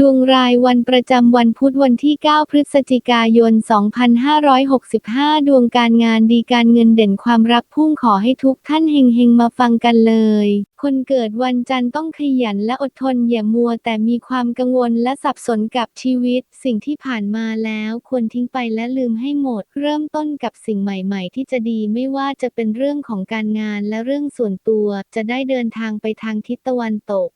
ดวงรายวันประจำวันพุธวันที่ 9 พฤศจิกายน 2565 ดวงการงานดีการเงินเด่นความรักพุ่งขอให้ทุกท่านเฮงๆ มาฟังกันเลย คนเกิดวันจันทร์ต้องขยันและอดทนอย่ามัวแต่มีความกังวลและสับสนกับชีวิต สิ่งที่ผ่านมาแล้วควรทิ้งไปและลืมให้หมด เริ่มต้นกับสิ่งใหม่ ๆ ที่จะดีไม่ว่าจะเป็นเรื่องของการงานและเรื่องส่วนตัว จะได้เดินทางไปทางทิศตะวันตก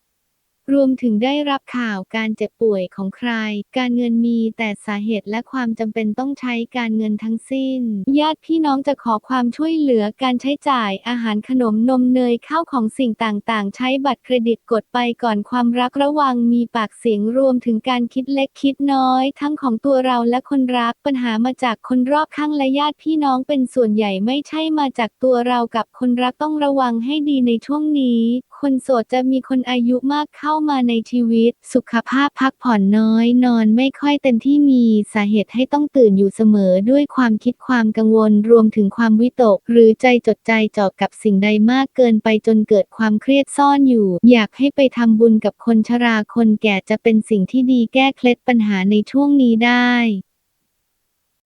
รวมถึงได้รับข่าวการเจ็บป่วยของใคร การเงินมีแต่สาเหตุและความจำเป็นต้องใช้การเงินทั้งสิ้น ญาติพี่น้องจะขอความช่วยเหลือการใช้จ่ายอาหารขนมนมเนยข้าวของสิ่งต่างๆ ใช้บัตรเครดิตกดไปก่อนความรักระวังมีปากเสียงรวมถึงการคิดเล็กคิดน้อย ทั้งของตัวเราและคนรักปัญหามาจากคนรอบข้างและญาติพี่น้องเป็นส่วนใหญ่ไม่ใช่มาจากตัวเรากับคนรักต้องระวังให้ดีในช่วงนี้ คนโสดจะมีคนอายุมากเข้ามาในชีวิต สุขภาพพักผ่อนน้อย นอนไม่ค่อยเต็มที่มีสาเหตุให้ต้องตื่นอยู่เสมอด้วยความคิดความกังวลรวมถึงความวิตก หรือใจจดใจจ่อกับสิ่งใดมากเกินไปจนเกิดความเครียดซ่อนอยู่ อยากให้ไปทำบุญกับคนชราคนแก่จะเป็นสิ่งที่ดีแก้เคล็ดปัญหาในช่วงนี้ได้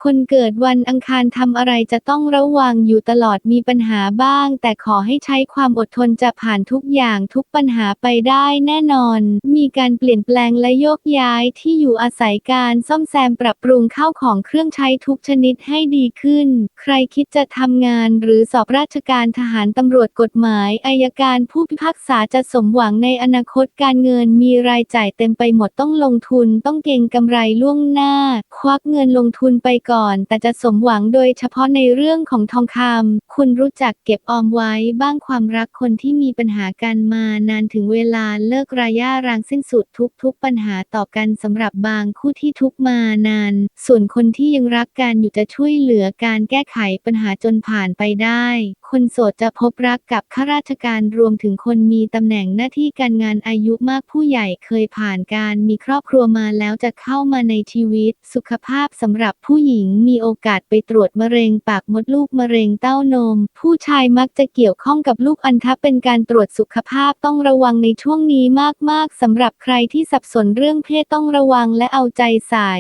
คนเกิดวันอังคารทำอะไรจะต้องระวังอยู่ตลอดมีปัญหาบ้าง แต่ขอให้ใช้ความอดทนจะผ่านทุกอย่างทุกปัญหาไปได้แน่นอน มีการเปลี่ยนแปลงและโยกย้ายที่อยู่อาศัยการซ่อมแซมปรับปรุงเข้าของเครื่องใช้ทุกชนิดให้ดีขึ้น ใครคิดจะทำงานหรือสอบราชการทหารตำรวจกฎหมายอายการผู้พิพากษาจะสมหวังในอนาคตการเงินมีรายจ่ายเต็มไปหมดต้องลงทุนต้องเก็งกำไรล่วงหน้า ควักเงินลงทุนไปก่อนแต่จะสมหวังโดยเฉพาะในเรื่องของทองคำคุณรู้จักเก็บออมไว้บ้างความรักคนที่มีปัญหากันมานานถึงเวลาเลิกราย่ารางสิ้นสุดทุกๆปัญหาต่อกันสำหรับบางคู่ที่ทุกมานาน ส่วนคนที่ยังรักกันอยู่จะช่วยเหลือการแก้ไขปัญหาจนผ่านไปได้ คนโสดจะพบรักกับข้าราชการรวมถึงคนมีตำแหน่งหน้าที่การงานอายุมากผู้ใหญ่เคยผ่านการมีครอบครัวมาแล้วจะเข้ามาในชีวิต สุขภาพสำหรับผู้หญิงมีโอกาสไปตรวจมะเร็งปากมดลูกมะเร็งเต้านม ผู้ชายมักจะเกี่ยวข้องกับลูกอัณฑะเป็นการตรวจสุขภาพต้องระวังในช่วงนี้มากๆสำหรับใครที่สับสนเรื่องเพศต้องระวังและเอาใจใส่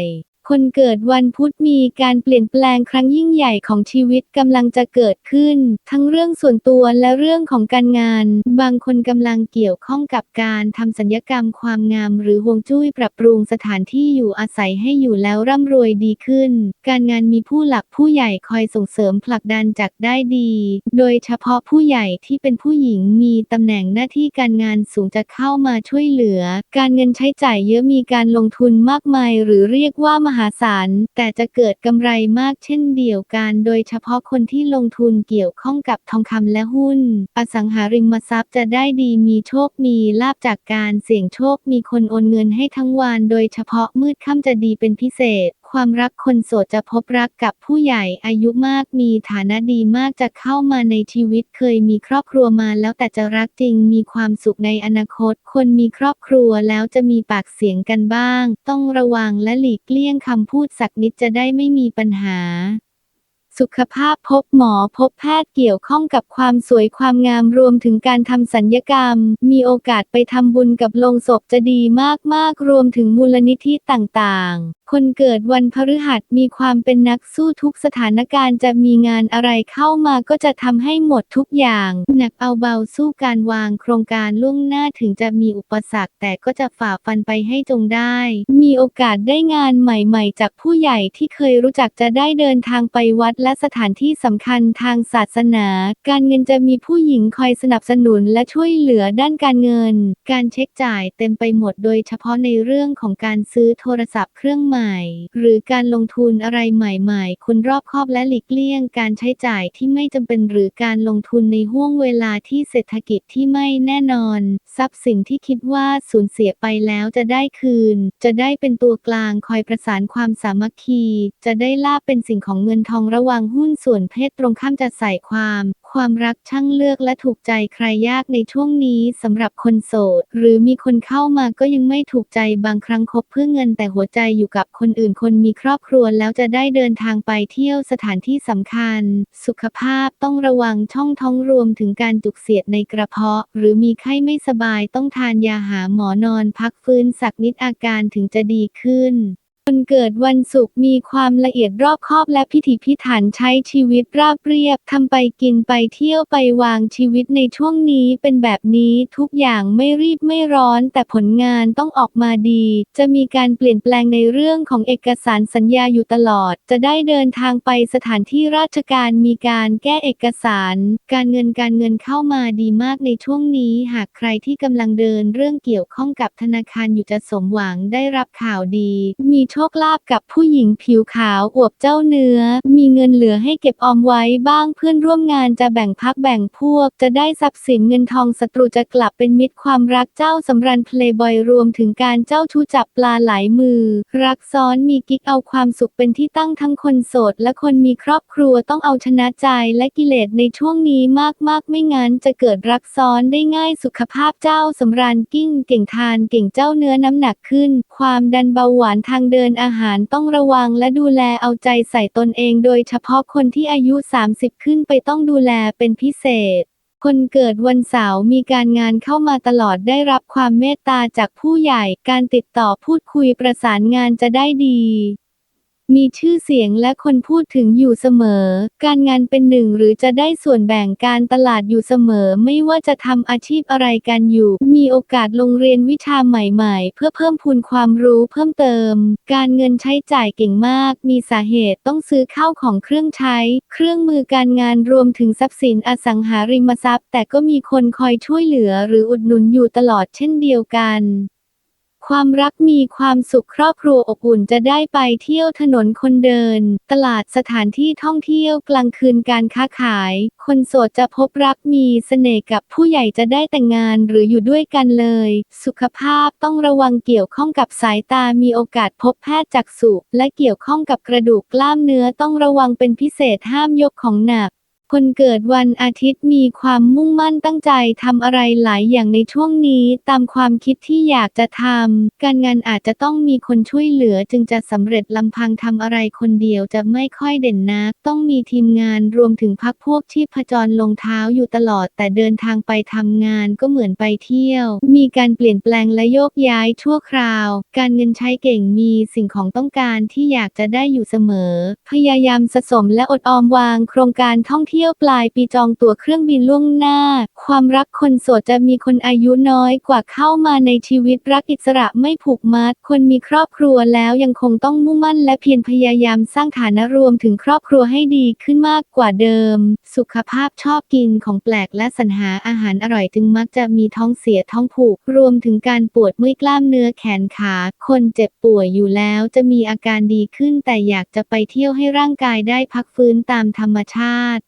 คนเกิดวันพุธมีการเปลี่ยนแปลงครั้งยิ่งใหญ่ของชีวิตกำลังจะเกิดขึ้น ทั้งเรื่องส่วนตัวและเรื่องของการงาน บางคนกำลังเกี่ยวข้องกับการทำสัญญกรรมความงาม หรือฮวงจุ้ยปรับปรุงสถานที่อยู่อาศัยให้อยู่แล้วร่ำรวยดีขึ้น การงานมีผู้หลักผู้ใหญ่คอยส่งเสริมผลักดันจากได้ดี โดยเฉพาะผู้ใหญ่ที่เป็นผู้หญิงมีตำแหน่งหน้าที่การงานสูงจะเข้ามาช่วยเหลือ การเงินใช้จ่ายเยอะมีการลงทุนมากมาย หรือเรียกว่ามหาศาล แต่จะเกิดกำไรมากเช่นเดียวกัน โดยเฉพาะคนที่ลงทุนเกี่ยวข้องกับทองคำและหุ้น อสังหาริมทรัพย์จะได้ดีมีโชคมีลาบจากการเสี่ยงโชคมีคนโอนเงินให้ทั้งวัน โดยเฉพาะมืดค่ำจะดีเป็นพิเศษ ความรักคนโสดจะพบรักกับผู้ใหญ่อายุมากมีฐานะดีมากจะเข้ามาในชีวิตเคยมีครอบครัวมาแล้วแต่จะรักจริงมีความสุขในอนาคต คนมีครอบครัวแล้วจะมีปากเสียงกันบ้าง ต้องระวังและหลีกเลี่ยงคำพูดสักนิดจะได้ไม่มีปัญหาสุขภาพพบหมอพบแพทย์เกี่ยวข้องกับความสวยความงามรวมถึงการทำสัญญกรรม มีโอกาสไปทำบุญกับโลงศพจะดีมากๆ รวมถึงมูลนิธิต่างๆ คนเกิดวันพฤหัสมีความเป็นนักสู้ทุกสถานการณ์จะมีงานอะไรเข้ามาก็จะทำให้หมดทุกอย่าง หนักเอาเบาสู้การวางโครงการล่วงหน้าถึงจะมีอุปสรรคแต่ก็จะฝ่าฟันไปให้จงได้ มีโอกาสได้งานใหม่ๆ จากผู้ใหญ่ที่เคยรู้จักจะได้เดินทางไปวัดและสถานที่สำคัญทางศาสนา การเงินจะมีผู้หญิงคอยสนับสนุนและช่วยเหลือด้านการเงิน การเช็คจ่ายเต็มไปหมดโดยเฉพาะในเรื่องของการซื้อโทรศัพท์เครื่องใหม่หรือการลงทุนอะไรใหม่ๆ คุณรอบคอบและหลีกเลี่ยงการใช้จ่ายที่ไม่จำเป็นหรือการลงทุนในห่วงเวลาที่เศรษฐกิจที่ไม่แน่นอน ทรัพย์สินที่คิดว่าสูญเสียไปแล้วจะได้คืน จะได้เป็นตัวกลางคอยประสานความสามัคคี จะได้ลาบเป็นสิ่งของเงินทองระวังหุ้นส่วนเพศตรงข้ามจะใส่ความ ความรักช่างเลือกและถูกใจใครยากในช่วงนี้สำหรับคนโสด หรือมีคนเข้ามาก็ยังไม่ถูกใจบางครั้งคบเพื่อเงินแต่หัวใจอยู่กับคนอื่นคนมีครอบครัวแล้วจะได้เดินทางไปเที่ยวสถานที่สำคัญ สุขภาพต้องระวังช่องท้องรวมถึงการจุกเสียดในกระเพาะ หรือมีไข้ไม่สบายต้องทานยาหาหมอนอนพักฟื้นสักนิดอาการถึงจะดีขึ้น คนเกิดวันศุกร์มีความละเอียดรอบคอบและพิถีพิถันใช้ชีวิตราบเรียบทำไปกินไปเที่ยวไปวางชีวิตในช่วงนี้เป็นแบบนี้ทุกอย่างไม่รีบไม่ร้อน แต่ผลงานต้องออกมาดี จะมีการเปลี่ยนแปลงในเรื่องของเอกสารสัญญาอยู่ตลอด จะได้เดินทางไปสถานที่ราชการมีการแก้เอกสาร การเงินการเงินเข้ามาดีมากในช่วงนี้ หากใครที่กำลังเดินเรื่องเกี่ยวข้องกับธนาคารอยู่จะสมหวังได้รับข่าวดี มีโชคลาภกับผู้หญิงผิวขาวอวบเจ้าเนื้อ มีเงินเหลือให้เก็บออมไว้บ้างเพื่อนร่วมงานจะแบ่งพักแบ่งพวก จะได้ทรัพย์สินเงินทองศัตรูจะกลับเป็นมิตรความรักเจ้าสำรันเพลย์บอยรวมถึงการเจ้าชู้จับปลาหลายมือ รักซ้อนมีกิ๊กเอาความสุขเป็นที่ตั้งทั้งคนโสดและคนมีครอบครัวต้องเอาชนะใจและกิเลสในช่วงนี้มากๆ ไม่งั้นจะเกิดรักซ้อนได้ง่ายสุขภาพเจ้าสำราญกิ้งเก่งทานเก่งเจ้าเนื้อน้ำหนักขึ้น ความดันเบาหวานทางเดินอาหารต้องระวังและดูแลเอาใจใส่ตนเองโดยเฉพาะคนที่อายุ 30 ขึ้นไปต้องดูแลเป็นพิเศษ คนเกิดวันเสาร์มีการงานเข้ามาตลอดได้รับความเมตตาจากผู้ใหญ่ การติดต่อพูดคุยประสานงานจะได้ดี มีชื่อเสียงและคนพูดถึงอยู่เสมอ การงานเป็นหนึ่งหรือจะได้ส่วนแบ่งการตลาดอยู่เสมอ ไม่ว่าจะทำอาชีพอะไรกันอยู่ มีโอกาสลงเรียนวิชาใหม่ๆ เพื่อเพิ่มพูนความรู้เพิ่มเติม การเงินใช้จ่ายเก่งมาก มีสาเหตุต้องซื้อข้าวของเครื่องใช้ เครื่องมือการงานรวมถึงทรัพย์สินอสังหาริมทรัพย์ แต่ก็มีคนคอยช่วยเหลือหรืออุดหนุนอยู่ตลอดเช่นเดียวกัน ความรักมีความสุขครอบครัวอบอุ่นจะได้ไปเที่ยวถนนคนเดิน ตลาดสถานที่ท่องเที่ยวกลางคืนการค้าขาย คนโสดจะพบรักมีเสน่ห์กับผู้ใหญ่จะได้แต่งงานหรืออยู่ด้วยกันเลย สุขภาพต้องระวังเกี่ยวข้องกับสายตามีโอกาสพบแพทย์จักษุและเกี่ยวข้องกับกระดูกกล้ามเนื้อต้องระวังเป็นพิเศษห้ามยกของหนัก คนเกิดวันอาทิตย์มีความมุ่งมั่นตั้งใจทำอะไรหลายอย่างในช่วงนี้ตามความคิดที่อยากจะทำการงานอาจจะต้องมีคนช่วยเหลือจึงจะสำเร็จลำพังทำอะไรคนเดียวจะไม่ค่อยเด่นนัก ต้องมีทีมงานรวมถึงพักพวกที่ผจรลงเท้าอยู่ตลอด แต่เดินทางไปทำงานก็เหมือนไปเที่ยว มีการเปลี่ยนแปลงและโยกย้ายชั่วคราว การเงินใช้เก่งมีสิ่งของต้องการที่อยากจะได้อยู่เสมอ พยายามสะสมและอดออมวางโครงการท่องเที่ยวที่ยวปลายปีจองตั๋วเครื่องบินล่วงหน้า ความรักคนโสดจะมีคนอายุน้อยกว่าเข้ามาในชีวิตรักอิสระไม่ผูกมัด คนมีครอบครัวแล้วยังคงต้องมุ่งมั่นและเพียรพยายามสร้างฐานะรวมถึงครอบครัวให้ดีขึ้นมากกว่าเดิม สุขภาพชอบกินของแปลกและสรรหาอาหารอร่อยจึงมักจะมีท้องเสียท้องผูก รวมถึงการปวดเมื่อยกล้ามเนื้อแขนขา คนเจ็บป่วยอยู่แล้วจะมีอาการดีขึ้นแต่อยากจะไปเที่ยวให้ร่างกายได้พักฟื้นตามธรรมชาติ